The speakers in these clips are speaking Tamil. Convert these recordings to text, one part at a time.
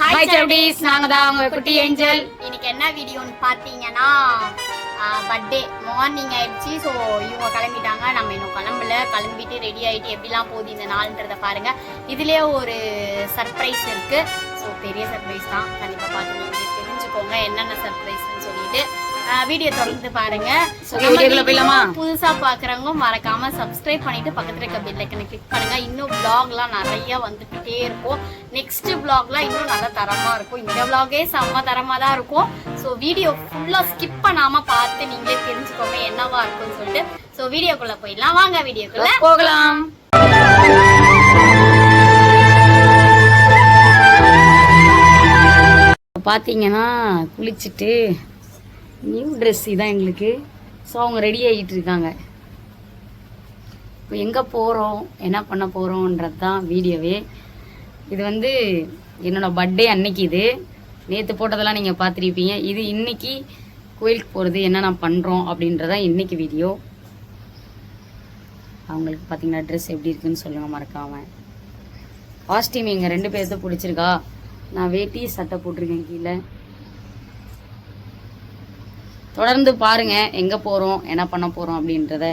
ஹாய் சவுடீஸ் நாங்க தான் உங்க குட்டி ஏஞ்சல். இன்னைக்கு என்ன வீடியோன்னு பார்த்தீங்கன்னா பர்த்டே மார்னிங் ஆயிடுச்சு. ஸோ இவங்க கிளம்பிட்டாங்க. நம்ம இன்னும் கிளம்பல. கிளம்பிட்டு ரெடி ஆகிட்டு எப்படிலாம் போகுது இந்த நாள்ன்றத பாருங்க. இதுலேயே ஒரு சர்ப்ரைஸ் இருக்கு. ஸோ பெரிய சர்ப்ரைஸ் தான். கண்டிப்பாக பார்த்து தெரிஞ்சுக்கோங்க என்னென்ன சர்ப்ரைஸ்னு சொல்லிட்டு. வீடியோ தொடர்ந்து பாருங்க? புதுசா பாக்குறவங்க மறக்காம சப்ஸ்கிரைப் பண்ணிட்டு பக்கத்துல இருக்க பெல் ஐக்கனை கிளிக் பண்ணுங்க. இன்னும் vlogலாம் நிறைய வந்துகிட்டே இருக்கும். நெக்ஸ்ட் vlogலாம் இன்னும் நல்லா தரமா இருக்கும். இந்த vlogஏ செம்ம தரமா தான் இருக்கும். ஸோ வீடியோ ஃபுல்லா ஸ்கிப் பண்ணாம பார்த்து நீங்களே தெரிஞ்சுக்கோங்க என்னவா இருக்கும்னு சொல்லிட்டு. ஸோ வீடியோக்குள்ள போயிடலாம். வாங்க வீடியோக்குள்ள. போகலாம். பார்த்தீங்கன்னா குளிச்சுட்டு நியூ ட்ரெஸ் இதான் எங்களுக்கு. ஸோ அவங்க ரெடி ஆகிட்டு இருக்காங்க. இப்போ எங்கே போகிறோம் என்ன பண்ண போகிறோன்றது தான் வீடியோவே. இது வந்து என்னோடய பர்த்டே அன்னைக்கு இது. நேற்று போட்டதெல்லாம் நீங்கள் பார்த்துருப்பீங்க. இது இன்னைக்கு கோயிலுக்கு போகிறது என்னென்ன பண்ணுறோம் அப்படின்றதான் இன்னைக்கு வீடியோ. அவங்களுக்கு பார்த்தீங்கன்னா ட்ரெஸ் எப்படி இருக்குன்னு சொல்லுங்கள் மறக்காமல் காஸ்டியூம் எங்கள் ரெண்டு பேர்த்த பிடிச்சிருக்கா. நான் வேட்டி சட்டை போட்டிருக்கேன் கீழே. தொடர்ந்து பாருங்க எங்கே போகிறோம் என்ன பண்ண போகிறோம் அப்படின்றத.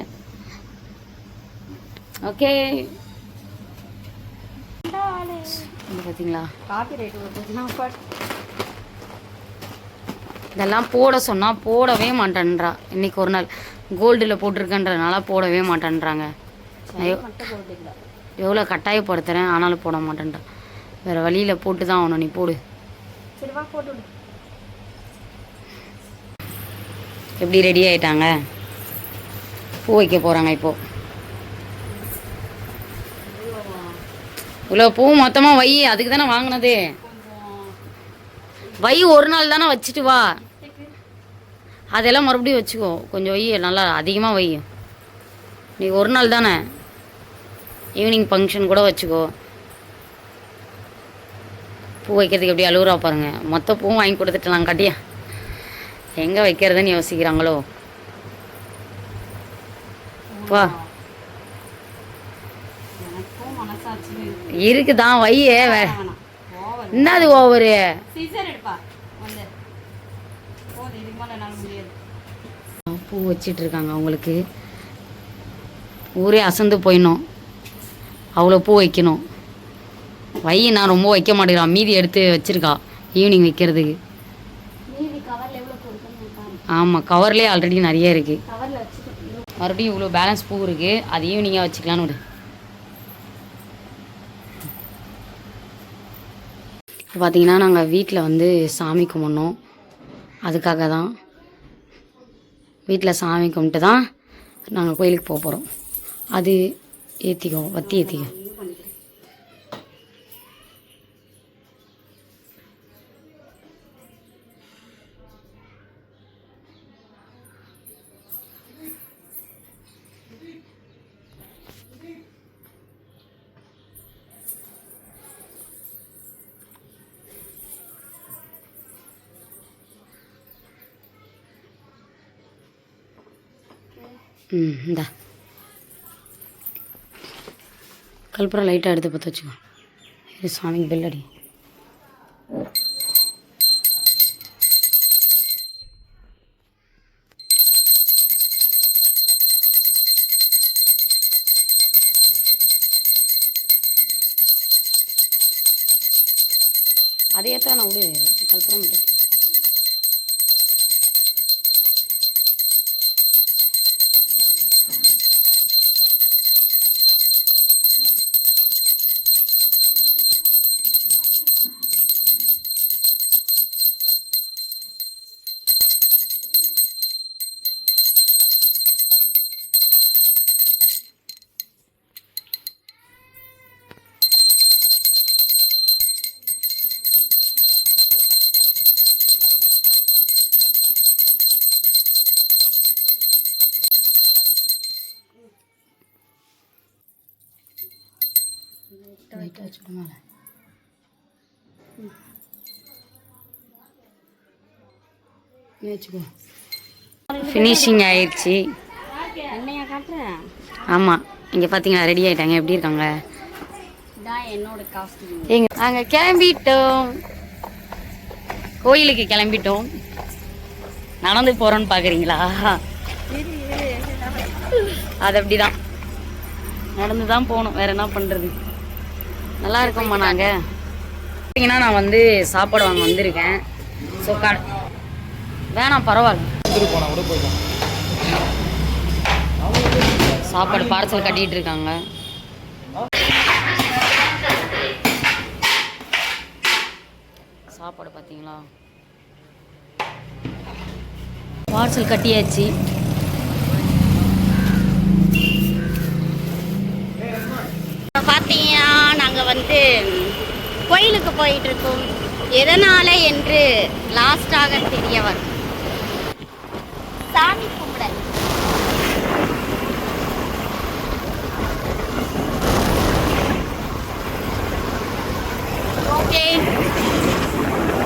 ஓகே பார்த்தீங்களா இதெல்லாம் போட சொன்னால் போடவே மாட்டேன்றா. இன்னைக்கு ஒரு நாள் கோல்டில் போட்டிருக்கன்றதுனால போடவே மாட்டேன்றாங்க. எவ்வளோ கட்டாயப்படுத்துகிறேன் ஆனாலும் போட மாட்டேன்றா. வேறு வழியில் போட்டு தான் ஆகணும் நீ போடு சரி வா போட்டு விடு எப்படி ரெடி ஆயிட்டாங்க? பூ வைக்க போகிறாங்க இப்போது இவ்வளோ பூ மொத்தமாக வை அதுக்கு தானே வாங்கினது. வை ஒரு நாள் தானே வச்சுட்டு வா. அதெல்லாம் மறுபடியும் வச்சுக்கோ. கொஞ்சம் வை நல்லா அதிகமாக வை. நீ ஒரு நாள் தானே ஈவினிங் ஃபங்க்ஷன் கூட வச்சுக்கோ. பூ வைக்கிறதுக்கு எப்படி அழுகுறா பாருங்கள் மொத்த பூவும் வாங்கி கொடுத்துட்டலாம் கட்டியா? எங்கே வைக்கிறதுன்னு யோசிக்கிறாங்களோ? வா இருக்குதான் வையே என்னது ஓவரு? பூ வச்சிட்டு இருக்காங்க அவங்களுக்கு. ஊரே அசந்து போயிடணும். அவ்வளோ பூ வைக்கணும். வை நான் ரொம்ப வைக்க மாட்டேங்கிறான் மீதி எடுத்து வச்சிருக்கா. ஈவினிங் வைக்கிறதுக்கு மீதி கவரில் எவ்வளோ கொடுக்கணும் ஆமாம் கவர்லேயே ஆல்ரெடி நிறைய இருக்குது மறுபடியும் இவ்வளோ பேலன்ஸ் பூ இருக்குது அது ஈவினிங்காக வச்சுக்கலான்னு விடு. இப்போ பார்த்தீங்கன்னா நாங்கள் வீட்டில் வந்து சாமி கும்பிட்னோம் அதுக்காக தான். வீட்டில் சாமி கும்பிட்டு தான் நாங்கள் கோயிலுக்கு போக போகிறோம் அது ஏற்றிக்கோ வத்தி ஏற்றிக்கோ ம் இந்தா. கல்புரம் லைட்டாக எடுத்து பற்ற வச்சுக்கோ. இது சாமிக்கு bell அடி. வச்சுக்கோ ஃபினிஷிங் ஆயிடுச்சு. என்னையா காட்டுறேன் ஆமாம் இங்கே பார்த்தீங்களா ரெடி ஆயிட்டாங்க. எப்படி இருக்காங்க? என்னோட காஸ்டியூம் எங்க நாங்கள் கிளம்பிட்டோம். கோயிலுக்கு கிளம்பிட்டோம். நடந்து போறோம்னு பாக்குறீங்களா? அது அப்படிதான். நடந்து தான் போகணும். வேற என்ன பண்றது? நல்லா இருக்கோம்மா நாங்கள் பார்த்தீங்கன்னா நான் வந்து சாப்பாடு வாங்க வந்திருக்கேன். ஸோ க வேணாம் பரவாயில்ல. சாப்பாடு பார்சல் கட்டிகிட்டு இருக்காங்க. சாப்பாடு பார்த்தீங்களா பார்சல் கட்டியாச்சு. பார்த்தீங்க வந்து கோயிலுக்கு போயிட்டு இருக்கோம் எதனால என்று லாஸ்டாக தெரிய வரும் சாமி கும்பிடல். ஓகே.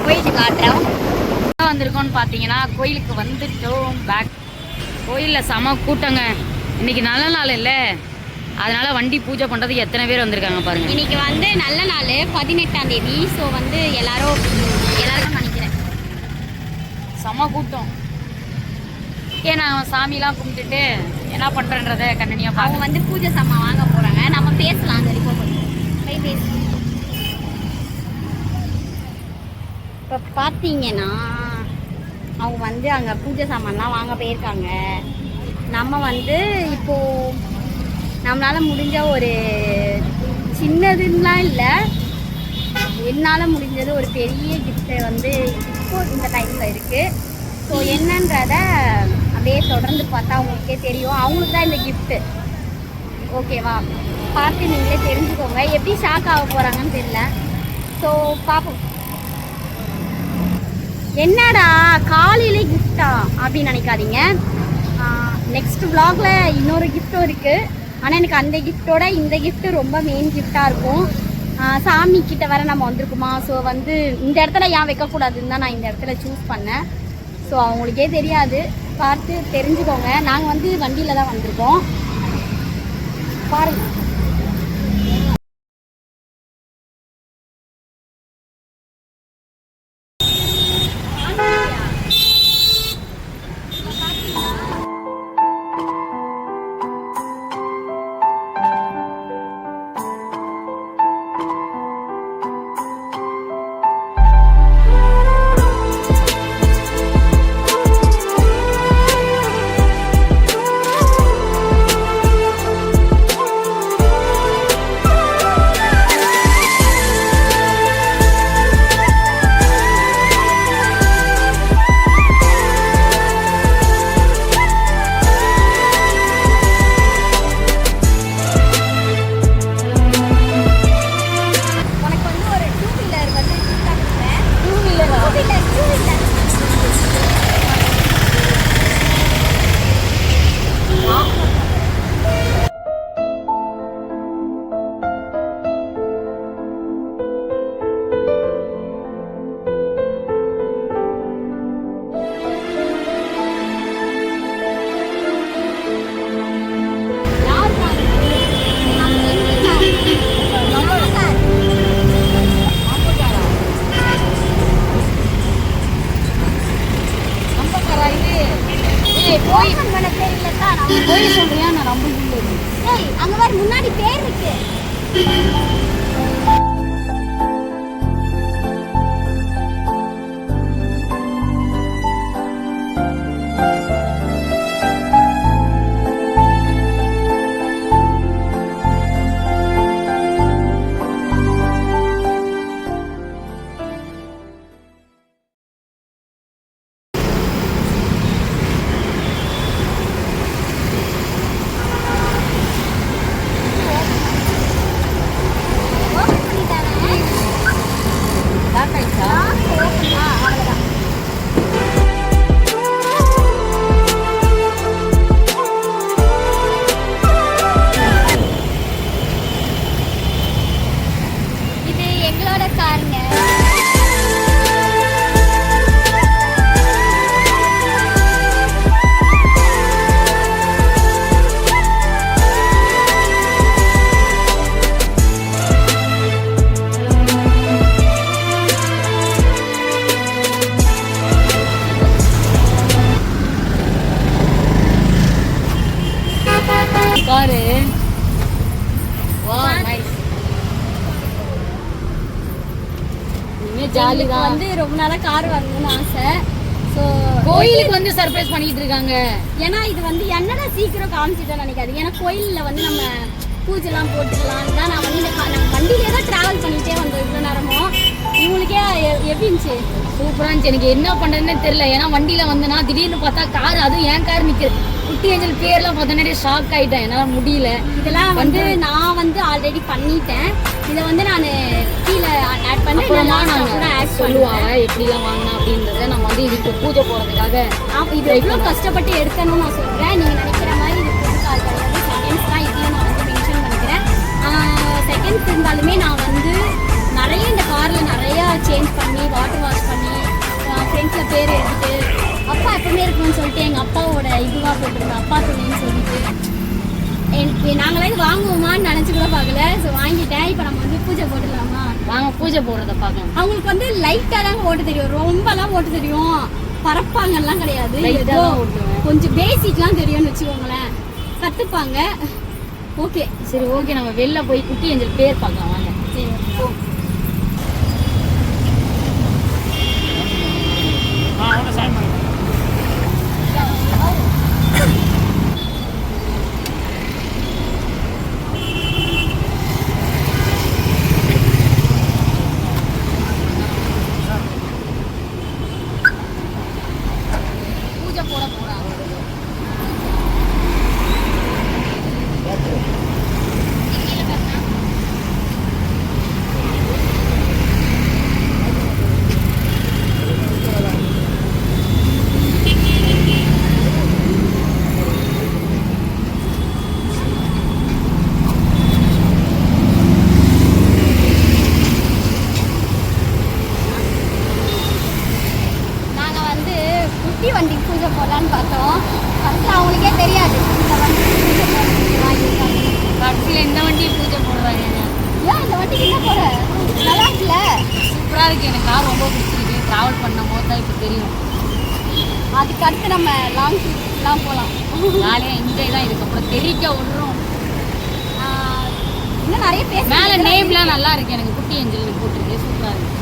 கோயிலுக்கு காட்டுறோம் வந்திருக்கோம்னு பார்த்தீங்கன்னா கோயிலுக்கு வந்துட்டோம். பேக் கோயிலில் செம கூட்டங்க. இன்னைக்கு நல்ல நாள் இல்லை. அதனால வண்டி பூஜை பண்ணுறதுக்கு எத்தனை பேர் வந்திருக்காங்க பாருங்க. இன்னைக்கு வந்து நல்ல நாள் பதினெட்டாம் தேதி. ஸோ வந்து எல்லாரும் எல்லாருக்கும் நினைக்கிறேன் செம கூட்டம். ஏன் நான் சாமிலாம் கும்பிட்டுட்டு என்ன பண்ணுறேன்றத கண்ணனியாக அவங்க வந்து பூஜை சாமான் வாங்க போறாங்க. நம்ம பேசலாம் அந்த போய் பேசு. இப்போ பார்த்தீங்கன்னா அவங்க வந்து அங்கே பூஜை சாமான்லாம் வாங்க போயிருக்காங்க. நம்ம வந்து இப்போ நம்மளால் முடிஞ்ச ஒரு சின்னதுலாம் இல்லை. என்னால் முடிஞ்சது ஒரு பெரிய கிஃப்ட்டு வந்து இப்போ இந்த டைமில் இருக்குது ஸோ என்னன்றத அப்படியே தொடர்ந்து பார்த்தா அவங்களுக்கே தெரியும். அவங்களுக்கு தான் இந்த கிஃப்ட்டு ஓகேவா பார்த்து நீங்களே தெரிஞ்சுக்கோங்க. எப்படி ஷாக் ஆக போகிறாங்கன்னு தெரியல. ஸோ பார்ப்போம் என்னடா காலையிலே கிஃப்டா அப்படின்னு நினைக்காதீங்க. நெக்ஸ்ட் vlogல இன்னொரு கிஃப்ட்டும் இருக்குது ஆனால் எனக்கு அந்த கிஃப்ட்டோட இந்த கிஃப்ட்டு ரொம்ப மெயின் கிஃப்டாக இருக்கும். சாமி கிட்ட வர நம்ம வந்திருக்குமா? ஸோ வந்து இந்த இடத்துல ஏன் வைக்கக்கூடாதுன்னு தான் நான் இந்த இடத்துல சூஸ் பண்ணேன். ஸோ அவங்களுக்கே தெரியாது. பார்த்து தெரிஞ்சுக்கோங்க. நாங்கள் வந்து வண்டியில் தான் வந்திருக்கோம். பாருங்கள் நாளா கார் வாங்கணும்னு ஆசை. ஸோ கோயிலுக்கு வந்து சர்ப்ரைஸ் பண்ணிட்டு இருக்காங்க. ஏன்னா இது வந்து என்னடா சீக்கிரம் காமிச்சிட்டோம்னு நினைக்காது. ஏன்னா கோயிலில் வந்து நம்ம பூஜைலாம் போட்டுக்கலாம். தான் நான் வந்து இந்த நான் வண்டியிலே தான் ட்ராவல் பண்ணிட்டே வந்தோம் இவ்வளோ நேரமும். இவங்களுக்கே எப்படி இருந்துச்சு? சூப்பரா இருந்துச்சு. எனக்கு என்ன பண்றதுன்னே தெரியல. ஏன்னா வண்டியில வந்தனா திடீர்னு பார்த்தா கார் அதுவும் ஏன் கார் நிக்குது. குட்டி ஏஞ்சல் பேர்லாம் பார்த்தோன்னே ஷாக் ஆயிட்டேன். என்னால முடியல. இதெல்லாம் வந்து நான் வந்து ஆல்ரெடி பண்ணிட்டேன். இதை வந்து நான் கீழே ஆட் பண்ணி அப்புறமா நான் நாங்க ஆட் சொல்லுவாங்க எப்படிலாம் வாங்கினா அப்படின்றத நம்ம வந்து இதுக்கு பூஜை போறதுக்காக ஆமா, இது எவ்வளோ கஷ்டப்பட்டு எடுக்கணும்னு நான் சொல்கிறேன் நீங்கள் நினைக்கிற மாதிரி இது செகண்ட்ஸ் தான் இதையும் நான் வந்து மென்ஷன் பண்ணிக்கிறேன். செகண்ட்ஸ் இருந்தாலுமே நான் வந்து நிறைய இந்த காரில் நிறையா சேஞ்ச் பண்ணி வாட்டர் வாஷ் பண்ணி ஃப்ரெண்ட்ஸில் பேர் எடுத்துட்டு அப்பா எப்பவுமே இருக்கணும்னு சொல்லிட்டு எங்கள் அப்பாவோட இதுவாக போட்டிருந்தேன் அப்பா துணின்னு சொல்லிட்டு என் நாங்களாம் இது வாங்குவோமான்னு நினச்சி கூட பார்க்கல. ஸோ வாங்கிட்டேன். இப்போ நம்ம வந்து பூஜை போட்டுடலாமா வாங்க பூஜை போடுறத பார்க்கலாம் அவங்களுக்கு வந்து லைட்டாக தாங்க ஓட்ட தெரியும். ரொம்பலாம் ஓட்ட தெரியும். பறப்பாங்கலாம் கிடையாது. ஏதோ. கொஞ்சம் பேசிக்லாம் தெரியும்னு வச்சுக்கோங்களேன். கற்றுப்பாங்க ஓகே சரி ஓகே நம்ம வெளில போய் குட்டி ஏஞ்சல் பேர் பார்க்கலாம். வாங்க. சரி போ பூஜை போட போறாங்க நாங்கள் வந்து குட்டி வண்டி பூஜை போடலான்னு பார்த்தோம் ஃபஸ்ட்டு அவங்களுக்கே தெரியாது இந்த வண்டி பூஜை போடுறதுக்கு வாங்கியிருக்காங்க கடைசியில் இந்த வண்டியை பூஜை போடுறாங்க ஏன் என்ன போட நல்லா இருக்குல்ல சூப்பராக இருக்குது எனக்கு கார் ரொம்ப பிடிச்சிருக்கு ட்ராவல் பண்ணும் போது தான் இப்போ தெரியும் அதுக்கு அடுத்து நம்ம லாங் ட்ரிப்லாம் போகலாம் ஜாலியாக என்ஜாய் தான் இதுக்கப்புறம் தெரிக்க விடுறோம் இன்னும் நிறைய பேச மேலே நேம்லாம் நல்லா இருக்கு. எனக்கு குட்டி ஏஞ்சல் போட்டிருக்கு சூப்பராக இருக்குது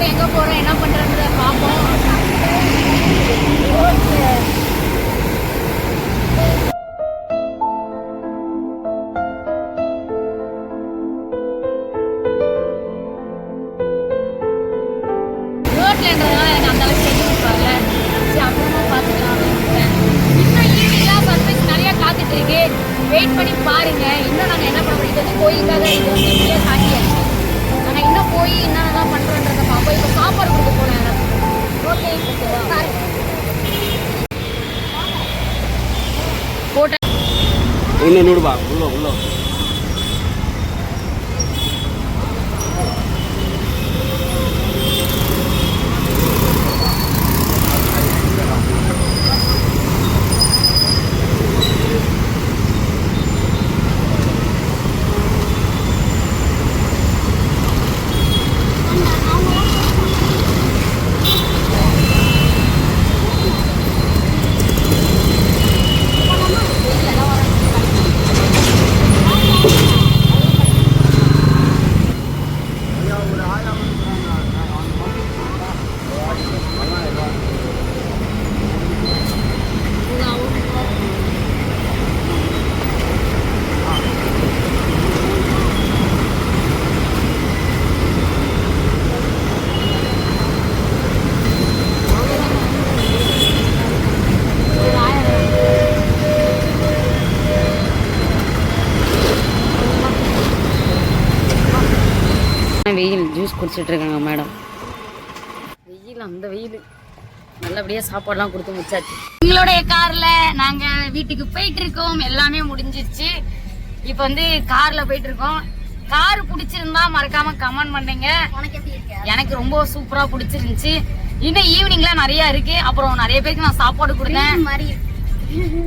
இதுக்கப்புறம் எங்கே போகிறோம் என்ன பண்ணுறது பார்ப்போம். வெயில் ஜூஸ் குடிச்சிட்டு இருக்காங்க மேடம் வெயில் அந்த வெயில். நல்லபடியா சாப்பாடுலாம் கொடுத்து முடிச்சாச்சு. எங்களுடைய கார்ல நாங்க வீட்டுக்கு போயிட்டு இருக்கோம் எல்லாமே முடிஞ்சிருச்சு. இப்போ வந்து கார்ல போயிட்டு இருக்கோம் கார் பிடிச்சிருந்தா மறக்காம கமெண்ட் பண்ணுங்க. எனக்கு ரொம்ப சூப்பரா பிடிச்சிருந்துச்சு. இன்னும் ஈவினிங்லாம் நிறைய இருக்கு. அப்புறம் நிறைய பேருக்கு நான் சாப்பாடு கொடுத்தேன்.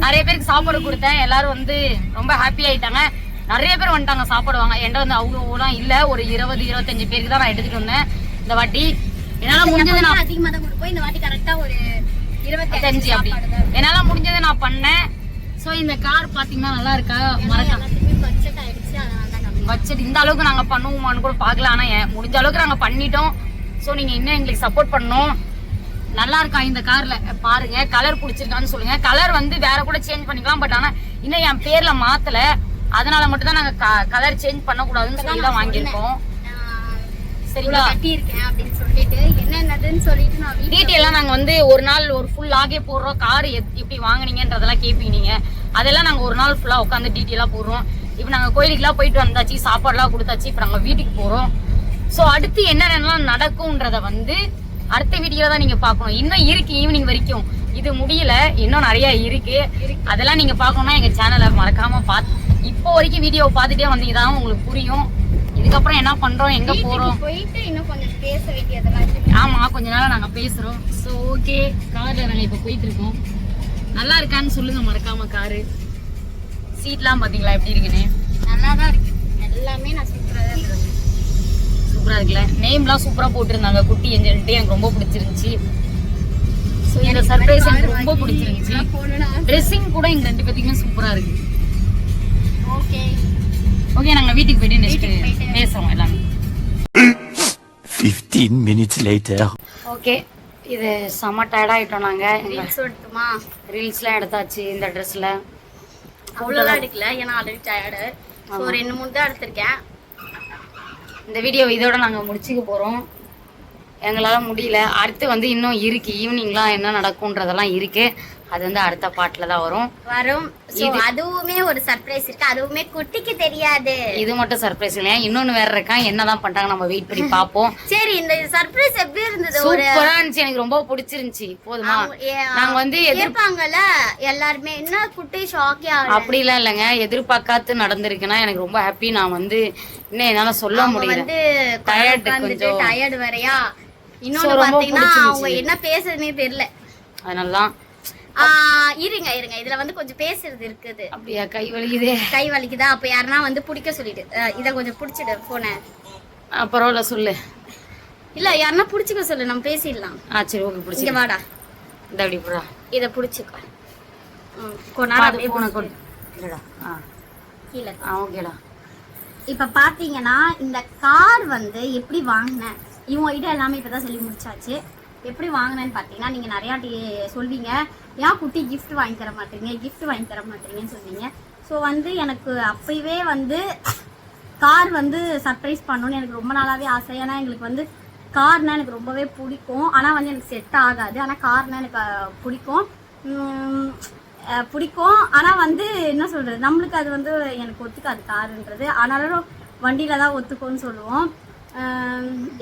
நிறைய பேருக்கு சாப்பாடு கொடுத்தேன். எல்லாரும் வந்து ரொம்ப ஹாப்பி ஆயிட்டாங்க. நிறைய பேர் வந்துட்டாங்க சாப்பாடு வாங்க என்கிட்ட வந்து அவ்வளோலாம் இல்ல. ஒரு இருபது இருபத்தஞ்சு பேருக்கு தான் நான் எடுத்துட்டு வந்தேன். இந்த வாட்டி என்னால முடிஞ்சது நான் அதிகமா தான் கொடுப்போம். இந்த வாட்டி கரெக்டா ஒரு இருபத்தி இருபத்தஞ்சு அப்படி. என்னால முடிஞ்சதை நான் பண்ணேன். சோ இந்த கார் பாத்தீங்கன்னா நல்லா இருக்கா? மறக்காம பட்ஜெட் இந்த அளவுக்கு நாங்க பண்ணுவோமான்னு கூட பார்க்கல. ஆனா எ- முடிஞ்ச அளவுக்கு நாங்க பண்ணிட்டோம். சோ நீங்க இன்னும் எங்களுக்கு சப்போர்ட் பண்ணணும். நல்லா இருக்கா இந்த கார்ல பாருங்க. கலர் பிடிச்சிருக்கான்னு சொல்லுங்க. கலர் வந்து வேற கூட சேஞ்ச் பண்ணிக்கலாம். பட் ஆனா இன்னும் என் பேர்ல மாத்தல. அதனால மட்டும் தான் நாங்க கலர் சேஞ்ச் பண்ண கூடாதுன்னு சொல்லி தான் வாங்கியிருக்கோம். சரிங்களா? கட்டியிருக்கேன் அப்படின்னு சொல்லிட்டு என்னென்னதுன்னு சொல்லிட்டு நான் வீட்டுல டீட்டெயிலாம் நாங்க வந்து ஒரு நாள் ஒரு ஃபுல் ஆகே போடுறோம். கார் எப்படி வாங்குனீங்கன்றதெல்லாம் கேட்பீங்க அதெல்லாம் நாங்க ஒரு நாள் ஃபுல்லா உட்காந்து டீட்டெயிலா போடுறோம். இப்போ நாங்க கோயிலுக்குலாம் போயிட்டு வந்தாச்சு சாப்பாடுலாம் கொடுத்தாச்சு. இப்போ நாங்க வீட்டுக்கு போறோம். ஸோ அடுத்து என்னென்னலாம் நடக்கும்ன்றத வந்து அடுத்த வீடியோல தான் நீங்க பார்க்கணும். இன்னும் இருக்கு ஈவினிங் வரைக்கும். இது முடியல. இன்னும் நிறைய இருக்கு. அதெல்லாம் நீங்க பார்க்கணும்னா எங்க சேனலை மறக்காம பார்த்து இப்போ வரைக்கும் வீடியோ பார்த்துட்டே வந்தீங்கன்னா உங்களுக்கு புரியும். இதுக்கப்புறம் என்ன பண்றோம் எங்க போறோம்? போயிட்டு இன்னும் கொஞ்சம் பேச வேண்டியதெல்லாம் ஆமா கொஞ்ச நேரம் நாங்க பேசுறோம். சோ ஓகே கார்ல நாங்க இப்ப போயிட்டு இருக்கோம். நல்லா இருக்கான்னு சொல்லுங்க மறக்காம காரு சீட்லாம் பாத்தீங்களா எப்படி இருக்குன்னு? நல்லா தான் இருக்கு. எல்லாமே நான் சூப்பரா தான் இருக்கு. சூப்பரா இருக்குல்ல? நேம்லாம் சூப்பரா போட்டிருந்தாங்க குட்டி ஏஞ்சல்ட்டு எனக்கு ரொம்ப பிடிச்சிருந்துச்சு. ஸோ இந்த சர்ப்ரைஸ் எனக்கு ரொம்ப பிடிச்சிருந்துச்சு. ட்ரெஸ்ஸிங் கூட எங்க ரெண்டு பேத்துக்குமே சூப்பரா இருக்கு. ஓகே. ஓகே நாங்க வீட்டுக்கு போயிட்டு நெக்ஸ்ட். பேசுறோம் எல்லாமே. 15 minutes later. ஓகே இது செம்ம டயர்ட் ஆயிட்டோம் நாங்க. ரீல்ஸ் எடுத்துமா? ரீல்ஸ்லாம் எடுத்தாச்சு இந்த ட்ரெஸ்ல அவ்வளோலாம் எடுக்கல ஏன்னா ஆல்ரெடி டயர்டு ஸோ ரெண்டு மூணு தான் எடுத்திருக்கேன். இந்த வீடியோ இதோட நாங்கள் முடிச்சுக்க போகிறோம் எங்களால் முடியல. அடுத்து வந்து இன்னும் இருக்கு. ஈவினிங்லாம் என்ன நடக்கும்ன்றதெல்லாம் இருக்கு. அது வந்து அடுத்த பாட்டில் தான் வரும். வரும். அதுவுமே ஒரு சர்ப்ரைஸ் இருக்கு. அதுவுமே குட்டிக்கு தெரியாது. இது மட்டும் சர்ப்ரைஸ் இல்லையா? இன்னொன்று வேற இருக்கான் என்னதான் பண்றாங்க? நம்ம வெயிட் பண்ணி பார்ப்போம். சரி இந்த சர்ப்ரைஸ் எப்படி இருந்தது? சூப்பரா இருந்துச்சு. எனக்கு ரொம்ப பிடிச்சிருந்துச்சு. போதுமா? நாங்க வந்து எதிர் கேட்பாங்கல்ல எல்லாருமே. என்ன குட்டி ஷாக்கே அப்படிலாம் இல்லைங்க. எதிர்பார்க்காத்து நடந்திருக்குன்னா எனக்கு ரொம்ப ஹாப்பி நான் வந்து இன்னும் என்னால சொல்ல முடியல. வந்துட்டு கொஞ்சம். டயர்டு So, இன்னொன்னு பாத்தீங்கன்னா. அவங்க என்ன பேசுறதுனே தெரியல. அதனால தான் இருங்க இருங்க. இதுல வந்து கொஞ்சம் பேசுறது இருக்குது. அப்படியா? கை வலிக்குதே. கை வலிக்குதா? அப்ப யாருன்னா வந்து பிடிக்க சொல்லிட்டு இத கொஞ்சம் பிடிச்சிடு போன பரவாயில்ல சொல்லு. இல்ல யாருன்னா பிடிச்சிக்க சொல்லு நம்ம பேசிடலாம். ஆ சரி ஓகே பிடிச்சி வாடா. இந்த அப்படி போடா. இத பிடிச்சிக்கோ. போன ஆ. கீழே ஆ ஓகேடா. இப்ப பாத்தீங்கன்னா இந்த கார் வந்து எப்படி வாங்கினேன் இவங்க கிட்ட எல்லாமே இப்பதான் சொல்லி முடிச்சாச்சு. எப்படி வாங்கினேன்னு பார்த்தீங்கன்னா நீங்கள் நிறையா சொல்வீங்க. ஏன் குட்டி கிஃப்ட் வாங்கி தர மாட்டீங்க? கிஃப்ட் வாங்கி தர மாட்டீங்கன்னு சொல்வீங்க ஸோ வந்து எனக்கு அப்பயவே வந்து கார் வந்து சர்ப்ரைஸ் பண்ணணும்னு எனக்கு ரொம்ப நாளாகவே ஆசை. ஏன்னா எங்களுக்கு வந்து கார்னால் எனக்கு ரொம்பவே பிடிக்கும். ஆனால் வந்து எனக்கு செட் ஆகாது. ஆனால் கார்னால் எனக்கு பிடிக்கும். பிடிக்கும். ஆனால் வந்து என்ன சொல்கிறது நம்மளுக்கு அது வந்து எனக்கு ஒத்துக்காது காருன்றது ஆனாலும் வண்டியில் தான் ஒத்துக்கும்னு சொல்லுவோம்.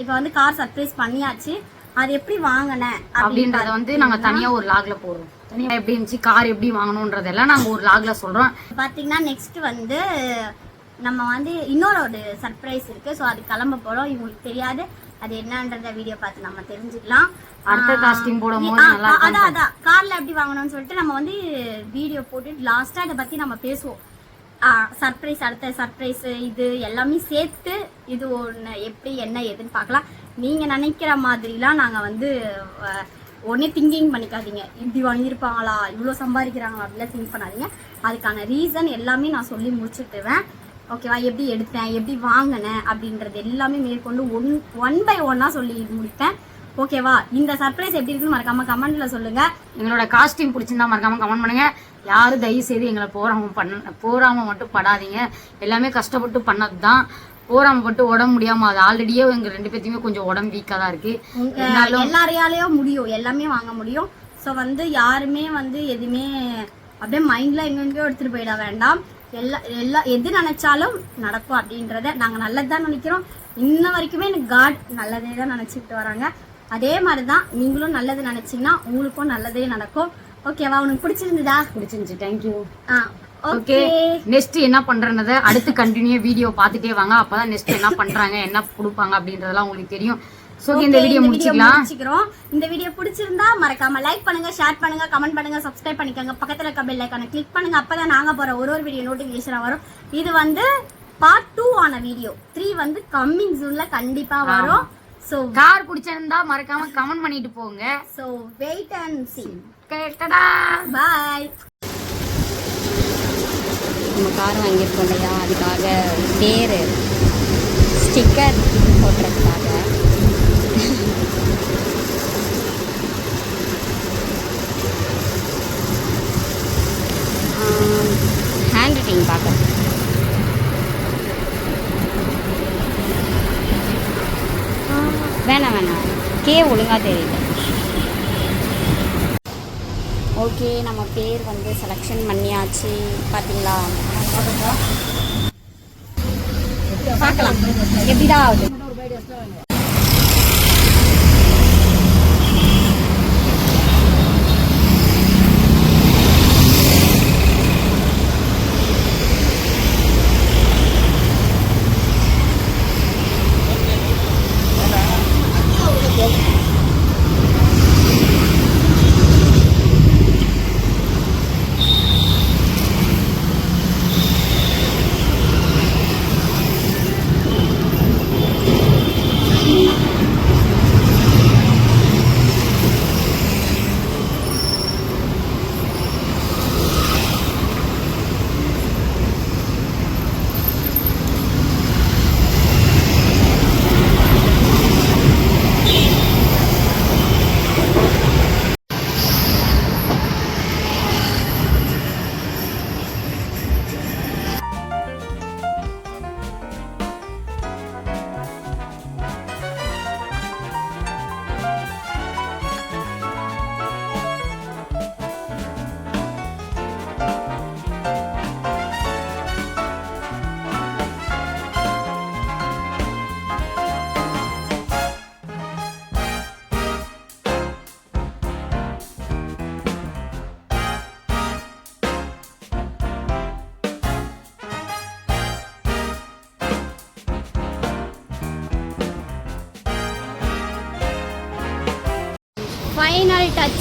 இப்போ வந்து கார் சர்ப்ரைஸ் பண்ணியாச்சு. அது எப்படி வாங்கினேன் அப்படின்றத. வந்து நாங்க தனியா ஒரு லாக்ல போடுறோம். தனியா எப்படி இருந்துச்சு கார் எப்படி வாங்கணும்ன்றதெல்லாம் நாங்க ஒரு லாக்ல சொல்றோம். பார்த்தீங்கன்னா நெக்ஸ்ட் வந்து நம்ம வந்து இன்னொரு ஒரு சர்ப்ரைஸ் இருக்கு. ஸோ அது கிளம்ப போறோம். இவங்களுக்கு தெரியாது. அது என்னன்றத வீடியோ பார்த்து நம்ம தெரிஞ்சுக்கலாம். அடுத்த ஆஹ் காஸ்டியூம் போடும் போது ஆ, நல்லா ஆ, அதான் அதான். கார்ல எப்படி வாங்கணும்னு சொல்லிட்டு நம்ம வந்து வீடியோ போட்டு லாஸ்டா அதை பத்தி நம்ம பேசுவோம். சர்ப்ரைஸ் அடுத்த சர்ப்ரைஸ் இது எல்லாமே சேர்த்து இது ஒன்று எப்படி என்ன ஏதுன்னு பார்க்கலாம். நீங்கள் நினைக்கிற மாதிரிலாம் நாங்கள் வந்து உடனே திங்கிங் பண்ணிக்காதீங்க. இப்படி வாங்கியிருப்பாங்களா? இவ்வளோ சம்பாதிக்கிறாங்களா? அப்படிலாம் திங்க் பண்ணாதீங்க. அதுக்கான ரீசன் எல்லாமே நான் சொல்லி முடிச்சுட்டுவேன் ஓகேவா எப்படி எடுத்தேன்? எப்படி வாங்கினேன்? அப்படின்றது எல்லாமே மேற்கொண்டு ஒன் ஒன் பை ஒன்னாக சொல்லி முடிப்பேன். ஓகேவா இந்த சர்ப்ரைஸ் எப்படி இருக்குன்னு மறக்காம கமெண்ட்ல சொல்லுங்க. எங்களோட காஸ்டியூம் பிடிச்சிருந்தா மறக்காம கமெண்ட் பண்ணுங்க. யாரும் தயவு செய்து எங்களை போறாம பண்ண போறாம மட்டும் படாதீங்க. எல்லாமே கஷ்டப்பட்டு பண்ணது தான் போராமப்பட்டு உடம்பு முடியாம அது ஆல்ரெடியே எங்க ரெண்டு பேர்த்தையுமே கொஞ்சம் உடம்பு வீக்கா தான் இருக்கு. எல்லாரையாலையும் முடியும். எல்லாமே வாங்க முடியும். ஸோ வந்து யாருமே வந்து எதுவுமே அப்படியே மைண்ட்ல எங்கெங்கயோ எடுத்துட்டு போயிட வேண்டாம். எல்லா எல்லா எது நினைச்சாலும் நடக்கும் அப்படின்றத நாங்க நல்லது தான் நினைக்கிறோம். இன்ன வரைக்குமே எனக்கு காட் நல்லதே தான் நினைச்சிட்டு வராங்க. அதே மாதிரி தான் நீங்களும் நல்லது நினைச்சீங்கன்னா உங்களுக்கும் நல்லதே நடக்கும். ஓகேவா? உனக்கு பிடிச்சிருந்ததா? பிடிச்சிருந்துச்சு. தேங்க்யூ ஆ ஓகே. நெக்ஸ்ட் என்ன பண்றன்றத அடுத்து கண்டினியூ வீடியோ பார்த்துட்டே வாங்க. அப்பதான் நெக்ஸ்ட் என்ன பண்றாங்க என்ன கொடுப்பாங்க அப்படின்றதெல்லாம் உங்களுக்கு தெரியும். ஸோ இந்த வீடியோ முடிச்சுக்கலாம். முடிச்சுக்கிறோம். இந்த வீடியோ பிடிச்சிருந்தா மறக்காம லைக் பண்ணுங்க ஷேர் பண்ணுங்க கமெண்ட் பண்ணுங்க சப்ஸ்கிரைப் பண்ணிக்கோங்க. பக்கத்துல இருக்க பெல் ஐக்கான கிளிக் பண்ணுங்க. அப்பதான் நாங்க போற ஒரு ஒரு வீடியோ நோட்டிபிகேஷன் வரும். இது வந்து பார்ட் டூ ஆன வீடியோ த்ரீ வந்து கம்மிங் ஜூன்ல கண்டிப்பா வரும். ஸோ கார் பிடிச்சிருந்தா மறக்காம கமெண்ட் பண்ணிட்டு போங்க. ஸோ வெயிட் அண்ட் சி கேட்டடா. பாய். நம்ம கார் வாங்கியிருக்கோம் இல்லையா? அதுக்காக பேர் ஸ்டிக்கர் போடுறதுக்காக ஹேண்ட் ரைட்டிங் பார்க்க வேணாம் வேணாம். கே ஒழுங்காக தெரியல ஓகே நம்ம பேர் வந்து செலெக்ஷன் பண்ணியாச்சு. பார்த்தீங்களா பார்க்கலாம். எப்படிதான் ஆகுது?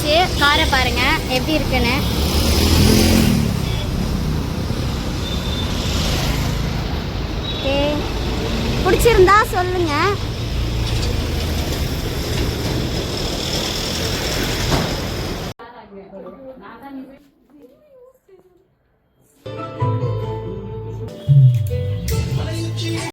ஃபைனல் காரை பாருங்க எப்படி இருக்குன்னு. ஓகே பிடிச்சிருந்தா சொல்லுங்க.